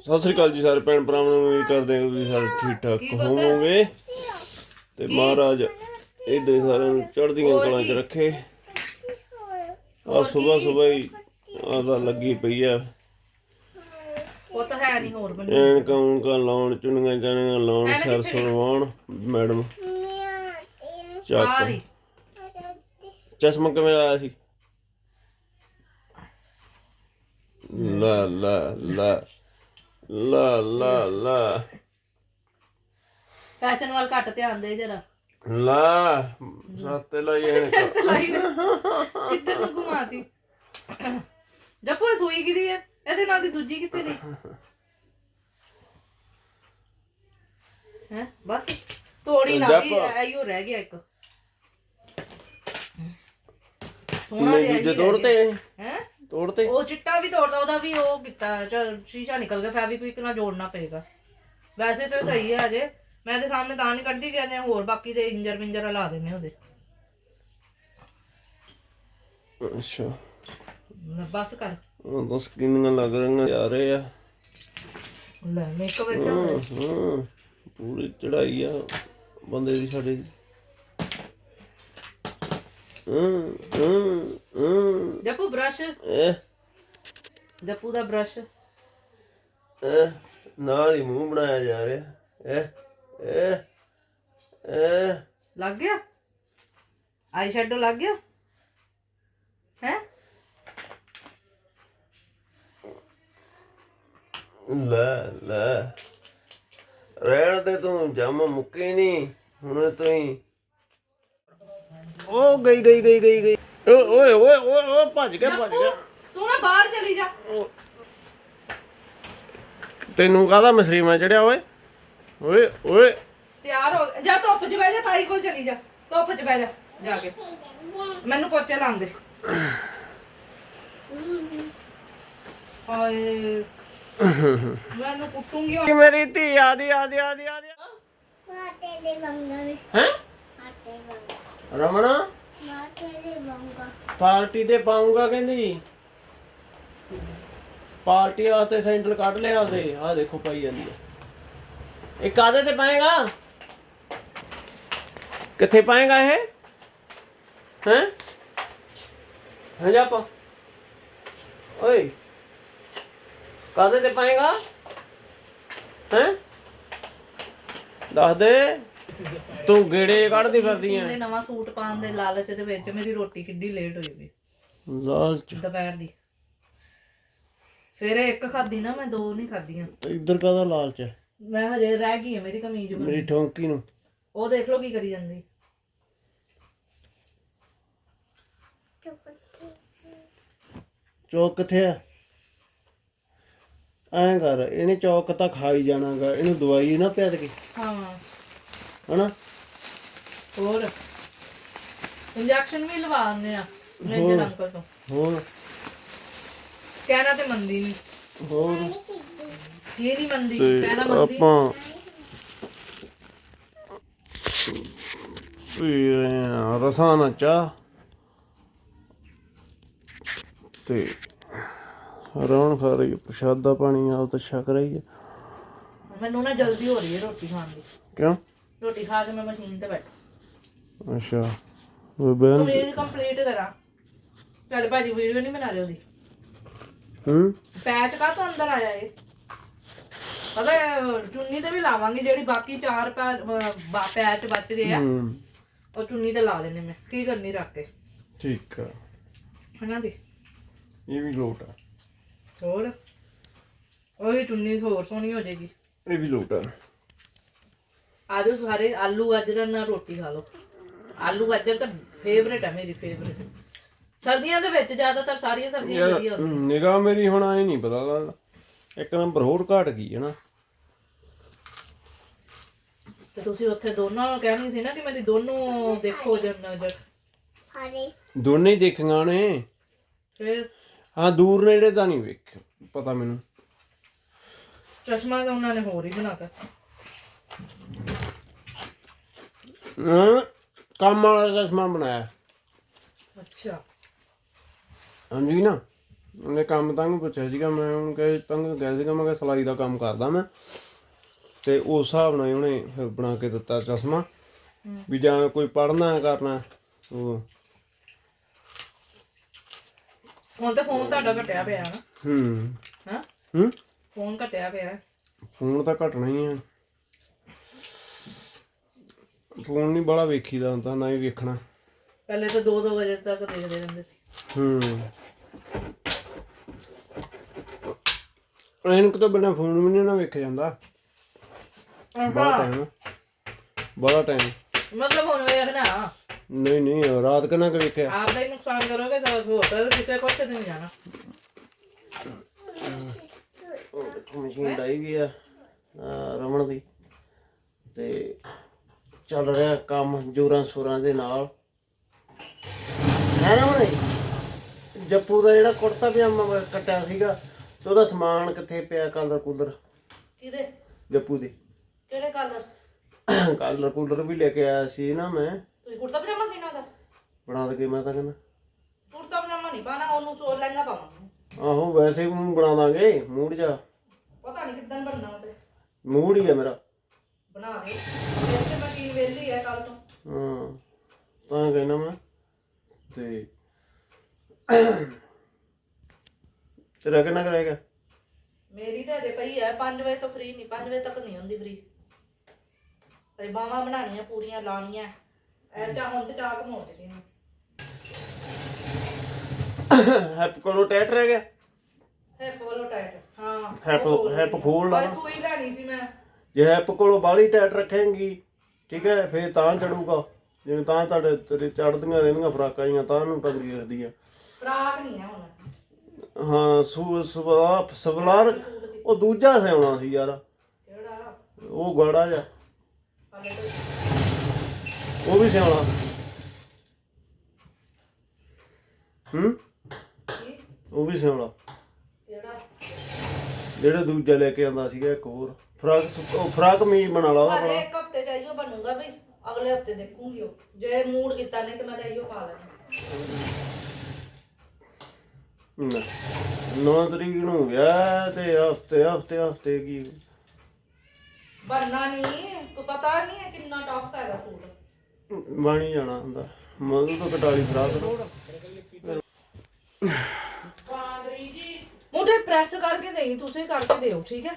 ਸਤਿ ਸ੍ਰੀ ਅਕਾਲ ਜੀ ਸਾਰੇ ਭੈਣ ਭਰਾਵਾਂ ਨੂੰ ਉਮੀਦ ਕਰਦੇ ਹਾਂ ਕਿ ਤੁਸੀਂ ਸਾਰੇ ਠੀਕ ਠਾਕ ਹੋਵੋਗੇ। ਤੇ ਮਹਾਰਾਜ ਹੀ ਸਾਰਿਆਂ ਨੂੰ ਚੜ੍ਹਦੀਆਂ ਕਲਾਂ 'ਚ ਰੱਖੇ। ਆ ਸਵੇਰ ਸਵੇਰ ਹੀ ਆਦਾ ਲੱਗੀ ਪਈ ਆ। ਉਹ ਤਾਂ ਹੈ ਨਹੀਂ ਹੋਰ ਬਣੀ ਐਨਕਾਂ ਉਨਕਾਂ ਲਾਉਣ ਚੁੰਨੀਆਂ ਚਾਨੀਆਂ ਲਾਉਣ ਸਿਰ ਸੁਣਵਾਉਣ ਮੈਡਮ। ਚੱਕ। ਚਸ਼ਮਾ ਕਿਵੇਂ ਆਇਆ ਸੀ? ਲਾ ਲਾ ਲਾ। ਲਾ ਲਾ ਲਾ। ਫੈਸ਼ਨ ਵੱਲ ਘੱਟ ਧਿਆਨ ਦੇ ਜਰਾ। ਲਾ ਸਾਤੇ ਲਾਈ ਐਨਕਾਂ ਲਾਈ ਨੇ ਘੁਮਾਤੀ? ਜੱਪੋ ਸੂਈ ਕਿਦੀ ਹੈ ਇਹਦੇ ਨਾਲ ਦੀ ਦੂਜੀ ਕਿੱਥੇ ਗਈ? ਹੈ? ਬਸ ਤੋੜੀ ਨਾ ਗਈ ਜੱਪ। ਆਈਓ ਰਹਿ ਗਿਆ ਇੱਕ। ਸੋਹਣਾ ਜਿਹਾ ਦੂਜੇ ਤੋੜਤੇ ਹੈ? ਤੋੜਤੇ? ਉਹ ਚਿੱਟਾ ਵੀ ਤੋੜਦਾ ਉਹਦਾ ਵੀ ਉਹ ਕੀਤਾ ਚੱਲ ਸ਼ੀਸ਼ਾ ਨਿਕਲ ਗਿਆ ਫੈਬਿਕਵਿਕ ਨਾਲ ਜੋੜਨਾ ਪਏਗਾ। ਵੈਸੇ ਤਾਂ ਸਹੀ ਹੈ ਅਜੇ ਮੈਂ ਤੇ ਸਾਹਮਣੇ ਤਾਂ ਨਹੀਂ ਕੱਢਦੀ ਕਹਿੰਦੇ ਹੋਰ ਬਾਕੀ ਦੇ ਇੰਜਰ ਵਿੰਜਰ ਲਾ ਦੇਣੇ ਉਹਦੇ। ਅੱਛਾ। ਬਸ ਕਰ। ਉਹ ਤਾਂ ਲੱਗ ਰਹੀਆਂ ਜਾ ਰਹੇ ਆ। ਲੈ ਮੇਕਅਪ ਹਾਂ, ਹਾਂ, ਪੂਰੀ ਚੜਾਈ ਆ ਬੰਦੇ ਦੀ ਸਾਡੇ ਦੀ। ਜੱਪੂ ਬ੍ਰਸ਼। ਜੱਪੂ ਦਾ ਬ੍ਰਸ਼। ਨਾਲ ਹੀ ਮੂੰਹ ਬਣਾਇਆ ਜਾ ਰਿਹਾ। ਇਹ ਇਹ ਇਹ ਲੱਗ ਗਿਆ? ਆਈ ਸ਼ੈਡੋ ਲੱਗ ਗਿਆ? ਹੈ? ਲੈ ਲੈ। ਰਹਿਣ ਤੇ ਤੂੰ ਜਮ ਮੁੱਕੀ ਨਹੀਂ ਹੁਣ ਤੂੰ ਹੀ ਉਹ ਗਈ ਗਈ ਗਈ ਗਈ ਗਈ। ਓਏ ਓਏ ਓਏ ਓਏ ਓਏ, ਭੱਜ ਗਿਆ ਭੱਜ ਗਿਆ। ਤੂੰ ਨਾ ਬਾਹਰ ਚਲੀ ਜਾ। ਤੈਨੂੰ ਕਾਹਦਾ ਮਸਰੀਮਾ ਚੜਿਆ ਓਏ? ਓਏ ਓਏ। ਤਿਆਰ ਹੋ ਜਾ ਧੁੱਪ 'ਚ ਬਹਿ ਜਾ ਤਾਈ ਕੋਲ ਚਲੀ ਜਾ। ਧੁੱਪ 'ਚ ਬਹਿ ਜਾ ਜਾ ਕੇ। ਮੈਨੂੰ ਪੋਚੇ ਲਾਉਣ ਦੇ। ਹਾਏ। ਮੈਨੂੰ ਕੁੱਟੂਗੀ ਹੁਣ। ਮੇਰੀ ਧੀ ਆਦੀ ਆਦੀ ਆਦੀ ਆਦੀ ਹੈ? ਬੰਗਾ ਰਮਣਾ ਮਾਤੇ ਦੇ ਬੰਗਾ ਪਾਰਟੀ ਤੇ ਪਾਉਂਗਾ ਕਹਿੰਦੀ। ਪਾਰਟੀ ਵਾਸਤੇ ਸੈਂਡਲ ਕੱਢ ਲਿਆ ਉਹਦੇ। ਆਹ ਦੇਖੋ ਪਾਈ ਜਾਂਦੀ ਹੈ ਇਹ ਕਾਦੇ ਤੇ ਪਾਏਗਾ? ਕਿੱਥੇ ਪਾਏਗਾ ਇਹ? ਹੈ? ਹੈ ਜਾਪਾ ਓਏ। ਕਾਦੇ ਤੇ ਪਾਏਗਾ? ਹੈ? ਦੱਸ ਦੇ। ਤੂੰ ਗੇੜੇ ਕੱਢਦੀ ਫਿਰਦੀ ਐ ਇਹਦੇ ਨਵਾਂ ਸੂਟ ਪਾਉਣ ਦੇ ਲਾਲਚ ਦੇ ਵਿੱਚ ਮੇਰੀ ਰੋਟੀ ਕਿੱਡੀ ਲੇਟ ਹੋਈ ਵੀ ਲਾਲਚ। ਦੁਪਹਿਰ ਦੀ। ਸਵੇਰੇ ਇੱਕ ਖਾਧੀ ਨਾ ਮੈਂ ਦੋ ਨਹੀਂ ਖਾਧੀਆਂ। ਇੱਧਰ ਕਾਦਾ ਲਾਲਚ ਹੈ ਮੈਂ ਹਜੇ ਰਹਿ ਗਈ ਹੈ ਮੇਰੀ ਕਮੀਜ਼ ਬਣੀ। ਮੇਰੀ ਠੌਂਕੀ ਨੂੰ। ਉਹ ਦੇਖ ਲਓ ਕੀ ਕਰੀ ਜਾਂਦੀ। ਚੌਕ ਕਿੱਥੇ ਆ? ਐਂ ਕਰ ਇਹਨੇ ਚੌਕ ਤਾਂ ਖਾ ਹੀ ਜਾਣਾਗਾ ਇਹਨੂੰ ਦਵਾਈ ਨਾ ਪਿਆ ਦੇ ਹਾਂ। ਹਨਾ? ਹੋਰ? ਇੰਜੈਕਸ਼ਨ ਵੀ ਲਵਾ ਆਉਂਦੇ ਆ ਰੇਂਜਰ ਅੰਕਲ ਤੋਂ। ਹੋਰ? ਕਹਿਣਾ ਤੇ ਮੰਨਦੀ ਨਹੀਂ ਹੋਰ? ਇਹ ਨਹੀਂ ਮੰਨਦੀ ਤੇ ਕਹਿਣਾ ਮੰਨਦੀ। ਆਪਾਂ ਪੀ ਰਹੇ ਆ ਰਸਾਂ ਨਾਲ ਚਾਹ। ਤੇ ਰੌਣ ਖਾ ਰਹੀ ਹੈ, ਪ੍ਰਸ਼ਾਦਾ ਪਾਣੀ ਆਪ ਤਾਂ ਛਕ ਰਹੀ ਹੈ। ਮੈਨੂੰ ਨਾ ਜਲਦੀ ਹੋ ਰਹੀ ਹੈ ਰੋਟੀ ਖਾਣ ਦੀ। ਕਿਉਂ? ਰੋਟੀ ਖਾ ਕੇ ਮੈਂ ਮਸ਼ੀਨ ਤੇ ਬੈਠ। ਅੱਛਾ ਉਹ ਬੈਨ ਵੀਡੀਓ ਕੰਪਲੀਟ ਕਰਾਂ। ਚੱਲ ਭਾਜੀ ਵੀਡੀਓ ਨਹੀਂ ਬਣਾ ਰਹੇ ਉਹਦੀ। ਹੂੰ? ਪੈਚ ਕਾ ਤੋਂ ਅੰਦਰ ਆਇਆ ਏ ਪਤਾ ਹੈ, ਚੁੰਨੀ ਤੇ ਵੀ ਲਾਵਾਂਗੇ ਜਿਹੜੀ ਬਾਕੀ ਚਾਰ ਪੈ- ਅਹ ਬਾ- ਪੈਚ ਬਚ ਗਏ ਆ। ਹੂੰ। ਉਹ ਚੁੰਨੀ ਤੇ ਲਾ ਦੇਣੇ ਮੈਂ। ਕੀ ਕਰਨੀ ਰੱਖ ਕੇ? ਠੀਕ ਆ। ਹਨਾ ਵੀ? ਇਹ ਵੀ ਲੋਟ ਆ। ਹੋਰ? ਉਹੀ ਚੁੰਨੀ ਹੋਰ ਸੋਹਣੀ ਹੋ ਜਾਏਗੀ। ਇਹ ਵੀ ਲੋਟ ਆ। ਆਜੋ ਸਾਰੇ ਆਲੂ ਗਾਜਰ ਨਾਲ ਰੋਟੀ ਖਾ ਲਓ। ਆਲੂ ਗਾਜਰ ਤਾਂ ਫੇਵਰੇਟ ਹੈ ਮੇਰੀ ਫੇਵਰੇਟ ਸਰਦੀਆਂ ਦੇ ਵਿੱਚ ਜ਼ਿਆਦਾਤਰ ਸਾਰੀਆਂ ਸਬਜ਼ੀਆਂ ਵਧੀਆ ਹੁੰਦੀਆਂ। ਨਿਗਾਹ ਮੇਰੀ ਹੁਣ ਆਏ ਨਹੀਂ ਪਤਾ ਲੱਗਦਾ। ਇੱਕ ਨੰਬਰ ਹੋਰ ਘਟ ਗਈ ਹੈ ਨਾ। ਤੇ ਤੁਸੀਂ ਉੱਥੇ ਦੋਨਾਂ ਨੂੰ ਕਹਿਣੀ ਸੀ ਨਾ ਕਿ ਮੇਰੀ ਦੋਨੋਂ ਦੇਖੋ ਜਨ ਨਜ਼ਰ। ਹਰੇ ਦੋਨੇ ਹੀ ਦੇਖੀਆਂ ਨੇ। ਫਿਰ? ਹਾਂ ਦੂਰ ਨੇੜੇ ਤਾਂ ਨਹੀਂ ਵੇਖ ਪਤਾ ਮੈਨੂੰ। ਚਸ਼ਮਾ ਤਾਂ ਉਹਨਾਂ ਨੇ ਹੋਰ ਹੀ ਬਣਾਤਾ। ਹਾਂ ਕੰਮ ਵਾਲਾ ਚਸ਼ਮਾ ਬਣਾਇਆ। ਅੱਛਾ। ਹਾਂਜੀ ਨਾ ਉਹਨੇ ਕੰਮ ਤਾਂ ਨੂੰ ਪੁੱਛਿਆ ਸੀਗਾ ਮੈਂ ਉਹਨੂੰ ਕਹੇ ਤੰਗ ਗਿਆ ਸੀਗਾ ਮੈਂ ਕਿਹਾ ਸਲਾਈ ਦਾ ਕੰਮ ਕਰਦਾ ਮੈਂ। ਤੇ ਉਸ ਹਿਸਾਬ ਨਾਲ ਹੀ ਉਹਨੇ ਫਿਰ ਬਣਾ ਕੇ ਦਿੱਤਾ ਚਸ਼ਮਾ ਵੀ ਜਾਂ ਕੋਈ ਪੜਨਾ ਕਰਨਾ ਉਹ। ਹੁਣ ਤਾਂ ਫੋਨ ਤੁਹਾਡਾ ਘਟਿਆ ਪਿਆ ਨਾ। ਹੂੰ। ਹਾਂ? ਹੂੰ? ਫੋਨ ਘਟਿਆ ਪਿਆ। ਫੋਨ ਤਾਂ ਘਟਣਾ ਹੀ ਆ ਫੋਨ ਨਹੀਂ ਬੜਾ ਵੇਖੀਦਾ ਹੁੰਦਾ ਨਾ ਹੀ ਵੇਖਣਾ। ਪਹਿਲੇ ਤਾਂ 2-2 ਵਜੇ ਤੱਕ ਦੇਖਦੇ ਰਹਿੰਦੇ ਸੀ। ਹੂੰ। ਐਨਕ ਤੋਂ ਬਿਨਾ ਫੋਨ ਵੀ ਨਹੀਂ ਨਾ ਵੇਖਿਆ ਜਾਂਦਾ। ਬੜਾ ਟਾਈਮ ਬੜਾ ਟਾਈਮ ਮਤਲਬ ਹੁਣ ਵੇਖਣਾ। ਨਹੀਂ ਨਹੀਂ ਰਾਤ ਕਿੰਨਾ ਕੁ ਵੇਖਿਆ? ਆਪ ਦਾ ਹੀ ਨੁਕਸਾਨ ਕਰੋਗੇ ਸਭ ਹੋਰ ਤਾਂ ਕਿਸੇ ਕੋਲ ਤੇ ਨਹੀਂ ਜਾਣਾ। ਮਸ਼ੀਨ ਡਾਈ ਗਈ ਆ ਰਮਣ ਦੀ। ਤੇ ਚੱਲ ਰਿਹਾ ਕੰਮ ਜੋਰਾਂ ਸੋਰਾਂ ਦੇ ਨਾਲ। ਹੈ ਰਮਣ ਜੱਪੂ ਦਾ ਜਿਹੜਾ ਕੁੜਤਾ ਪਜਾਮਾ ਕੱਟਿਆ ਸੀਗਾ ਤੇ ਉਹਦਾ ਸਮਾਨ ਕਿੱਥੇ ਪਿਆ ਕਲਰ ਕੂਲਰ ਕਿਹਦੇ? ਜੱਪੂ ਦੇ। ਕਿਹੜੇ ਕਲਰ ਕਲਰ ਕੂਲਰ ਵੀ ਲੈ ਕੇ ਆਇਆ ਸੀ ਨਾ ਮੈਂ। ਤੁਸੀਂ ਕੁੜਤਾ ਪਜਾਮਾ ਸੀ ਨਾ ਦਾ ਬਣਾ ਦੇ ਮੈਂ ਤਾਂ ਕਹਿੰਦਾ। ਕੁੜਤਾ ਪਜਾਮਾ ਨਹੀਂ ਪਾਣਾ ਉਹਨੂੰ ਚੋਰ ਲਹਿੰਗਾ ਪਾਵਾਂਗੇ। ਆਹੋ ਵੈਸੇ ਵੀ ਉਹਨੂੰ ਬਣਾ ਦਾਂਗੇ ਮੂਡ ਜਾ ਪਤਾ ਨਹੀਂ ਕਿਦਾਂ ਬਣਨਾ ਤੇ ਮੂਡ ਹੀ ਆ ਮੇਰਾ। ਬਣਾ ਦੇ। ਮਸ਼ੀਨ ਵੇਲੀ ਹੈ ਕੱਲ ਤੋਂ। ਹਾਂ ਤਾਂ ਕਹਿਣਾ ਮੈਂ। ਤੇ ਤੇਰਾ ਕਿੰਨਾ ਕਰੇਗਾ ਮੇਰੀ ਤਾਂ ਅਜੇ ਪਈ ਹੈ 5 ਵਜੇ ਤੋਂ ਫ੍ਰੀ ਨਹੀਂ 5 ਵਜੇ ਤੱਕ ਨਹੀਂ ਹੁੰਦੀ ਫ੍ਰੀ ਤੇ ਬਾਹਾਂ ਬਣਾਉਣੀਆਂ ਪੂਰੀਆਂ ਲਾਉਣੀਆਂ। ਐ ਚਾਹ ਹੁਣ ਤੇ ਚਾਹ ਘਮਾਉਣ ਦੇ ਨੇ ਹੈਪ ਕੋਲੋਂ ਟੈਟ ਰਹਿ ਗਿਆ? ਹੈ ਕੋਲੋ ਟਾਈਟ ਹਾਂ। ਹੈਪ ਹੈਪ ਖੋਲ ਲਾ। ਬਸ ਸੂਈ ਲੈਣੀ ਸੀ ਮੈਂ। ਜੇ ਹੈਪ ਕੋਲੋਂ ਬਾਲੀ ਟੈਟ ਰੱਖੇਂਗੀ ਠੀਕ ਹੈ ਫੇਰ ਤਾਂ ਚੜੂਗਾ। ਜਿਵੇਂ ਤਾਂ ਤੁਹਾਡੇ ਤੇਰੇ ਚੜਦੀਆਂ ਰਹਿੰਦੀਆਂ ਫਰਾਕਾਂ ਜੀਆਂ ਤਾਂ ਨੂੰ ਟੰਗੀ ਰੱਖਦੀ ਆ। ਫਰਾਕ ਨਹੀਂ ਹੈ ਹੁਣ। ਹਾਂ ਸੂ ਸਵਲਾ ਸਵਲਾਰ ਉਹ ਦੂਜਾ ਸਿਆਉਣਾ ਸੀ ਯਾਰ। ਕਿਹੜਾ? ਉਹ ਗਾੜਾ ਜਾ ਉਹ ਵੀ ਸਿਆਉਣਾ ਹੂੰ? ਉਹ ਵੀ ਸਿਆਉਣਾ ਕਿਹੜਾ? ਜਿਹੜਾ ਦੂਜਾ ਲੈ ਕੇ ਆਂਦਾ ਸੀਗਾ ਇੱਕ ਹੋਰ। ਫਰਾਕ ਉਹ ਫਰਾਕ ਮੀਜ਼ ਬਣਾ ਲਾ ਉਹਦਾ ਇੱਕ ਹਫ਼ਤੇ ਚਾਹੀਓ ਬਣੂਗਾ ਵੀ ਅਗਲੇ ਹਫ਼ਤੇ ਦੇਖੂੰਗੀ ਉਹ। ਜੇ ਮੂਡ ਕੀਤਾ ਨਹੀਂ ਤੇ ਮੈਂ ਲਈਓ ਪਾ ਲੈਣਾ ਨਾ 9 ਤਰੀਕ ਨੂੰ ਗਿਆ ਤੇ ਹਫ਼ਤੇ ਹਫ਼ਤੇ ਹਫ਼ਤੇ ਕੀ? ਬਣਨਾ ਨਹੀਂ ਕੋ ਪਤਾ ਨਹੀਂ ਹੈ ਕਿੰਨਾ ਟਫ ਹੈਗਾ ਸੂਟ। ਬਣ ਹੀ ਜਾਣਾ ਹੁੰਦਾ। ਮਜ਼ੂ ਤੋਂ ਕਟਾਲੀ ਫਰਾਕ ਮੁੰਡੇ ਪ੍ਰੈਸ ਕਰਕੇ ਦੇਈ ਤੁਸੀਂ ਕਰਕੇ ਦਿਓ ਠੀਕ ਹੈ?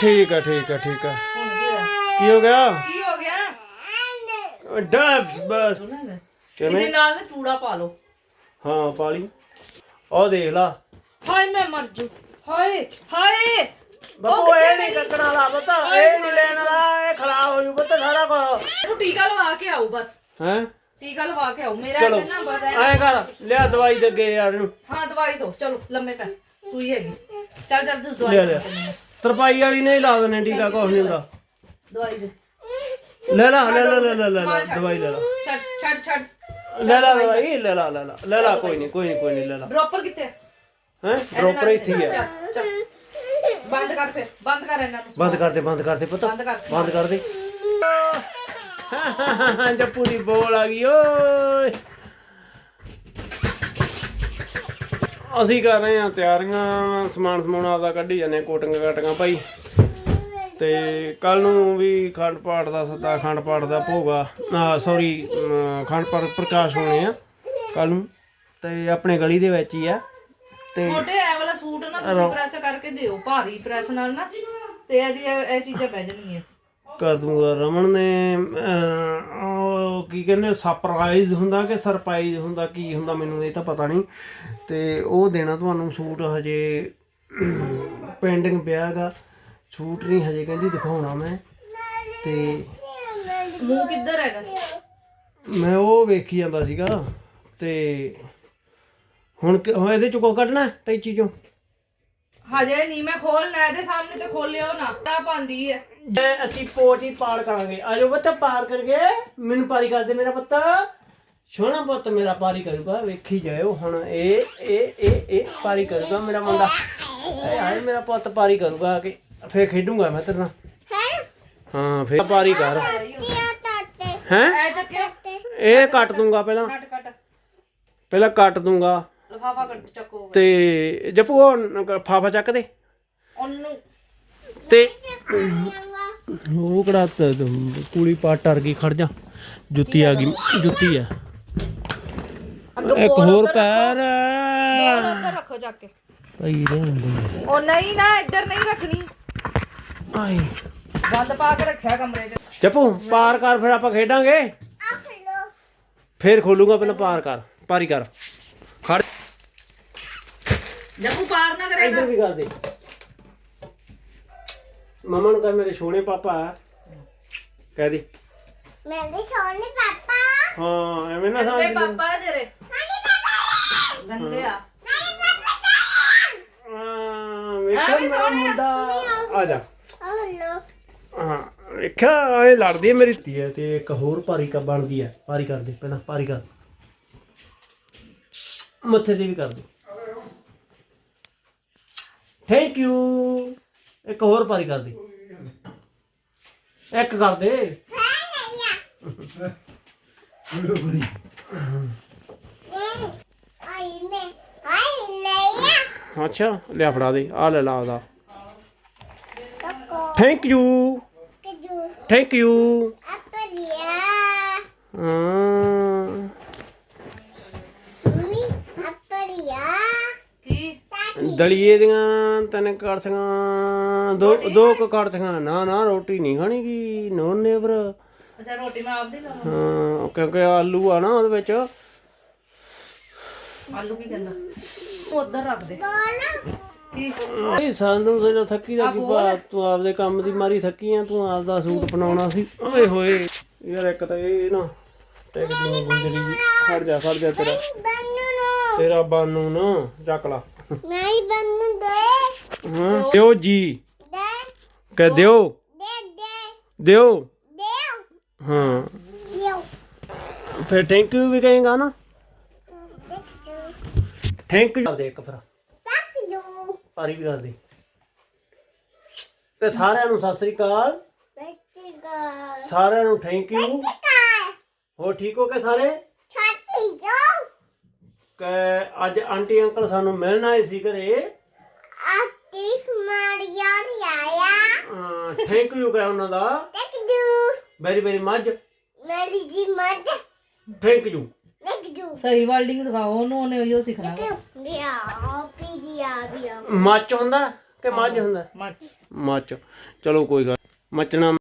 ਠੀਕ ਆ ਠੀਕ ਆ ਠੀਕ ਆ ਹੁਣ ਕੀ ਹੋਇਆ ਕੀ ਹੋ ਗਿਆ? ਕੀ ਹੋ ਗਿਆ? ਡਬਸ ਬਸ। ਇਹਦੇ ਨਾਲ ਨਾ ਚੂੜਾ ਪਾ ਲਓ। ਹਾਂ ਪਾਲੀ ਉਹ ਦੇਖ ਲਾ। ਹਾਏ ਮੈਂ ਮਰ ਜੂ। ਹਾਏ ਹਾਏ। ਬੱਬੂ ਇਹ ਨਹੀਂ ਕੱਕਣ ਵਾਲਾ ਪਤਾ। ਇਹ ਨਹੀਂ ਲੈਣ ਵਾਲਾ। ਇਹ ਖਰਾਬ ਹੋ ਜੂ ਪਤਾ ਸਾਰਾ ਕੁਝ ਇਹਨੂੰ ਟੀਕਾ ਲਵਾ ਕੇ ਆਓ ਬਸ। ਹੈ? ਟੀਕਾ ਲਵਾ ਕੇ ਆਓ। ਮੇਰਾ ਚਲੋ। ਬਸ ਐ- ਐਂ ਕਰ ਲਿਆ ਦਵਾਈ ਦੇ ਅੱਗੇ ਯਾਰ ਨੂੰ। ਹਾਂ ਦਵਾਈ ਦੋ। ਚਲੋ ਲੰਮੇ ਪੈ। ਸੂਈ ਹੈਗੀ। ਚੱਲ ਚੱਲ ਤੂੰ ਦਵਾਈ ਲੈ ਲੈ ਤਰਪਾਈ ਵਾਲੀ ਨਹੀਂ ਲਾ ਦਨੇ ਟੀਕਾ ਕੁਛ ਨਹੀਂ ਹੁੰਦਾ। ਦਵਾਈ ਦੇ। ਲੈ ਲਾ ਲੈ ਲੈ ਲੈ ਲੈ ਲੈ ਲੈ ਦਵਾਈ ਲੈ ਲਾ। ਛੱਡ ਛੱਡ ਛੱਡ। ਲੈ ਲਾ ਦਵਾਈ ਲੈ ਲਾ ਲੈ ਲਾ। ਲੈ ਲਾ ਕੋਈ ਨਹੀਂ ਕੋਈ ਨਹੀਂ ਕੋਈ ਨਹੀਂ ਲੈ ਲਾ। ਡ੍ਰੌਪਰ ਕਿੱਥੇ ਹੈ? ਹੈ ਪ੍ਰੋਪਰ ਇੱਥੇ ਹੀ ਹੈ ਚੱਲ, ਚੱਲ। ਬੰਦ ਕਰ ਫਿਰ ਬੰਦ ਕਰ ਇਹਨਾਂ ਨੂੰ। ਬੰਦ ਕਰ ਦੇ ਬੰਦ ਕਰ ਦੇ ਪਤਾ। ਬੰਦ ਕਰ ਬੰਦ ਕਰ ਦੇ। ਜੱਪੂ ਦੀ ਬੋਲ ਆ ਗਈ ਓਏ। ਅਸੀਂ ਕਰ ਰਹੇ ਹਾਂ ਤਿਆਰੀਆਂ ਸਮਾਨ ਸਮੂਨ ਆਪਦਾ ਕੱਢੀ ਜਾਂਦੇ ਹਾਂ, ਕੋਟੀਆਂ ਕਾਟੀਆਂ ਭਾਈ। ਤੇ ਕੱਲ ਨੂੰ ਵੀ ਖੰਡ ਪਾਠ ਦਾ ਸੱਤਾ ਖੰਡ ਪਾਠ ਦਾ ਭੋਗਾ ਸੌਰੀ ਖੰਡ ਪਾਠ ਪ੍ਰਕਾਸ਼ ਹੋਣੇ ਆ ਕੱਲ ਨੂੰ ਤੇ ਆਪਣੇ ਗਲੀ ਦੇ ਵਿੱਚ ਹੀ ਆ ਤੇ ਮੋਟੇ ਐ ਵਾਲਾ ਸੂਟ ਨਾ ਤੁਸੀਂ ਪ੍ਰੈਸ ਕਰਕੇ ਦਿਓ ਭਾਰੀ ਪ੍ਰੈਸ ਨਾਲ ਨਾ ਤੇ ਇਹ ਇਹ ਚੀਜ਼ਾਂ ਬਹਿ ਜਾਣਗੀਆਂ। ਕਰ ਦੂੰਗਾ ਰਮਨ ਨੇ ਉਹ ਕੀ ਕਹਿੰਦੇ ਸਰਪ੍ਰਾਈਜ਼ ਹੁੰਦਾ ਕਿ ਸਰਪ੍ਰਾਈਜ਼ ਹੁੰਦਾ ਕੀ ਹੁੰਦਾ ਮੈਨੂੰ ਇਹ ਤਾਂ ਪਤਾ ਨਹੀਂ ਤੇ ਉਹ ਦੇਣਾ ਤੁਹਾਨੂੰ ਸੂਟ ਹਜੇ ਪੈਂਡਿੰਗ ਪਿਆ ਹੈਗਾ। ਸੂਟ ਨਹੀਂ ਹਜੇ ਕਹਿੰਦੀ ਦਿਖਾਉਣਾ ਮੈਂ। ਤੇ ਮੂੰਹ ਕਿੱਧਰ ਹੈਗਾ? ਮੈਂ ਉਹ ਵੇਖੀ ਜਾਂਦਾ ਸੀਗਾ ਤੇ ਹੁਣ ਕਿ- ਹੁਣ ਇਹਦੇ ਚੋਂ ਕੋ ਕੱਢਣਾ ਟੈਚੀ ਚੋਂ? ਹਜੇ ਨਹੀਂ ਮੈਂ ਖੋਲਣਾ ਇਹਦੇ ਸਾਹਮਣੇ ਤੇ ਖੋਲਿਓ ਨਾ ਤਾਂ ਪਾਉਂਦੀ ਹੈ। ਜੇ ਅਸੀਂ ਪੋਟ ਹੀ ਪਾਰ ਕਰਾਂਗੇ। ਆਜੋ ਬੱਤਾ ਪਾਰ ਕਰਕੇ ਮੈਨੂੰ ਪਾਰੀ ਕਰ ਦੇ ਮੇਰਾ ਪੁੱਤ। ਸੋਹਣਾ ਪੁੱਤ ਮੇਰਾ ਪਾਰੀ ਕਰੂਗਾ ਵੇਖੀ ਜਾਇਓ। ਹੁਣ ਇਹ ਇਹ ਇਹ ਇਹ ਪਾਰੀ ਕਰੂਗਾ ਮੇਰਾ ਮੁੰਡਾ। ਇਹ ਆਏ ਮੇਰਾ ਪੁੱਤ ਪਾਰੀ ਕਰੂਗਾ ਕਿ। ਫੇਰ ਖੇਡੂੰਗਾ ਮੈਂ ਤੇਰੇ ਨਾਲ। ਹਾਂ ਫੇਰ ਪਾਰੀ ਕਰ। ਹੈ? ਐ ਇਹ ਕੱਟ ਦੂੰਗਾ ਪਹਿਲਾਂ। ਕੱਟ ਕੱਟ। ਪਹਿਲਾਂ ਕੱਟ ਦੂੰਗਾ। ਲਫਾਫਾ ਕੱਢ ਚੱਕੋ। ਤੇ ਜਪੂ ਉਹ ਫਾਫਾ ਚੱਕ ਦੇ। ਉਹਨੂੰ। ਤੇ ਉਹ ਕਿਹੜਾ ਕੂਲੀ ਪਾਟ ਟਰ ਗਈ ਖੜ ਜਾ। ਜੁੱਤੀ ਆ ਗਈ ਜੁੱਤੀ ਆ। ਇੱਕ ਹੋਰ ਪੈਰ। ਉੱਧਰ ਰੱਖੋ ਜਾ ਕੇ। ਪਈ ਰਹਿੰਦੇ ਉਹ ਨਹੀਂ ਨਾ ਇੱਧਰ ਨਹੀਂ ਰੱਖਣੀ। ਆਏ। ਗੰਦ ਪਾ ਕੇ ਰੱਖਿਆ ਕਮਰੇ 'ਚ। ਜਪੂ ਪਾਰ ਕਰ ਫਿਰ ਆਪਾਂ ਖੇਡਾਂਗੇ। ਫੇਰ ਖੋਲੂਗਾ ਪਹਿਲਾਂ ਪਾਰ ਕਰ ਪਾਰੀ ਕਰ। ਖੜ। ਜੱਪੂ ਪਾਰ ਨਾ ਕਰੇ ਇੱਧਰ ਵੀ ਕਰ ਦੇ। ਮਮਾ ਨੂੰ ਕਹ ਮੇਰੇ ਸੋਹਣੇ ਪਾਪਾ ਕਹਿ ਦੇ। ਮੇਰੇ ਸੋਹਣੇ ਪਾਪਾ। ਹਾਂ ਐਵੇਂ ਨਾ ਗੰਦੇ ਸਮਝ ਪਾਪਾ ਤੇਰੇ। ਗੰਦੇ ਆ। ਹਾਂ ਵੇਖੋ ਮੇਰਾ ਮੁੰਡਾ। ਆ ਜਾ। ਵੇਖਿਆ ਇਹ ਲੜਦੀ ਹੈ ਮੇਰੀ। ਧੀ ਹੈ ਤੇ ਇੱਕ ਹੋਰ ਭਾਰੀ ਕ ਬਣਦੀ ਹੈ ਭਾਰੀ ਕਰ ਦੇ ਪਹਿਲਾਂ ਭਾਰੀ ਕਰ। ਮੱਥੇ ਤੇ ਵੀ ਕਰ ਦੇ। ਥੈਂਕ ਯੂ ਇੱਕ ਹੋਰ ਭਾਰੀ ਕਰ ਦੇ। ਇੱਕ ਕਰ ਦੇ। ਅੱਛਾ ਲਿਆ ਫੜਾ ਦੇ। ਆ ਲੈ ਲਾ ਉਹਦਾ। ਥੈਂਕ ਯੂ ਥੈਂਕ ਯੂ ਆਪਰੀਆ ਹਾਂ। ਮੰਮੀ ਆਪਰੀਆ ਕੀ? ਦਲੀਏ ਦੀਆਂ ਤਿੰਨ ਕੜਛੀਆਂ ਦੋ ਦੋ ਕੁ ਕੜਛੀਆਂ। ਨਾ ਨਾ ਰੋਟੀ ਨਹੀਂ ਖਾਣੀ ਕੀ? ਨੋ ਨੇਵਰ ਅੱਛਾ ਰੋਟੀ ਮੈਂ ਆਪਦੀ ਲਾਵਾਂ ਹਾਂ ਕਿਉਂਕਿ ਆਲੂ ਆ ਨਾ ਉਹਦੇ ਵਿੱਚ। ਆਲੂ ਕੀ ਕਹਿੰਦਾ? ਤੂੰ ਉੱਧਰ ਰੱਖ ਦੇ। ਕੋਣ ਕੀ ਇਹ ਸਾਨੂੰ ਜਿਹੜਾ ਥੱਕੀ ਦਾ ਕੀ ਬਾਤ ਤੂੰ ਆਪਦੇ ਕੰਮ ਦੀ ਮਾਰੀ ਥੱਕੀ ਆ ਤੂੰ ਆਪਦਾ ਸੂਟ ਬਣਾਉਣਾ ਸੀ। ਓਏ ਹੋਏ ਯਾਰ ਇੱਕ ਤਾਂ ਇਹ ਨਾ ਟੈਕਦੀ ਗੁੰਦਰੀ ਜੀ ਖੜ ਜਾ ਖੜ ਜਾ ਤੇਰਾ। ਬੰਨੂ ਨੂੰ। ਤੇਰਾ ਬਾਨੂ ਨਾ ਚੱਕ ਲਾ। ਨਹੀਂ ਬੰਨੂ ਦੇ। ਹਾਂ ਦਿਓ ਜੀ। ਦੇ। ਕਹਿ ਦਿਓ। ਦੇ ਦੇ। ਦਿਓ। ਦੇ ਹਾਂ। ਫਿਰ ਥੈਂਕ ਯੂ ਵੀ ਕਹੇਗਾ ਨਾ। Thank you. ਦੇ ਇੱਕ ਫਿਰ। ਪਾਰੀ ਵੀ ਕਰ ਦੇ ਤੇ ਸਾਰਿਆਂ ਨੂੰ ਸਤਿ ਸ੍ਰੀ ਅਕਾਲ। ਬੱਚੀ ਸਾਰਿਆਂ ਨੂੰ ਥੈਂਕ ਯੂ ਹੋ ਠੀਕ ਹੋ ਕੇ ਸਾਰੇ? ਛਾਤੀ ਜੋ ਕਿ ਅੱਜ ਆਂਟੀ ਅੰਕਲ ਸਾਨੂੰ ਮਿਲਣ ਆਏ ਸੀ ਘਰੇ। ਆਤੀ ਮਾਰੀਆ ਆਇਆ ਥੈਂਕ ਯੂ ਕਹਿ ਉਹਨਾਂ ਦਾ। ਦੇਖ ਜੂ ਵੈਰੀ ਵੈਰੀ ਮੱਚ ਮੇਰੀ ਜੀ ਮੱਦ ਥੈਂਕ ਯੂ ਦੇਖ ਜੂ ਸਹੀ ਵਰਡਿੰਗ ਦਿਖਾਓ ਉਹਨੂੰ ਉਹਨੇ ਉਹੀਓ ਸਿੱਖਣਾ। ਵਾ। ਬਿਆ ਮੱਚ ਹੁੰਦਾ ਕਿ ਮੱਝ ਹੁੰਦਾ? ਮੱਚ। ਮੱਚ। ਚਲੋ ਕੋਈ ਗੱਲ ਮੱਚਣਾ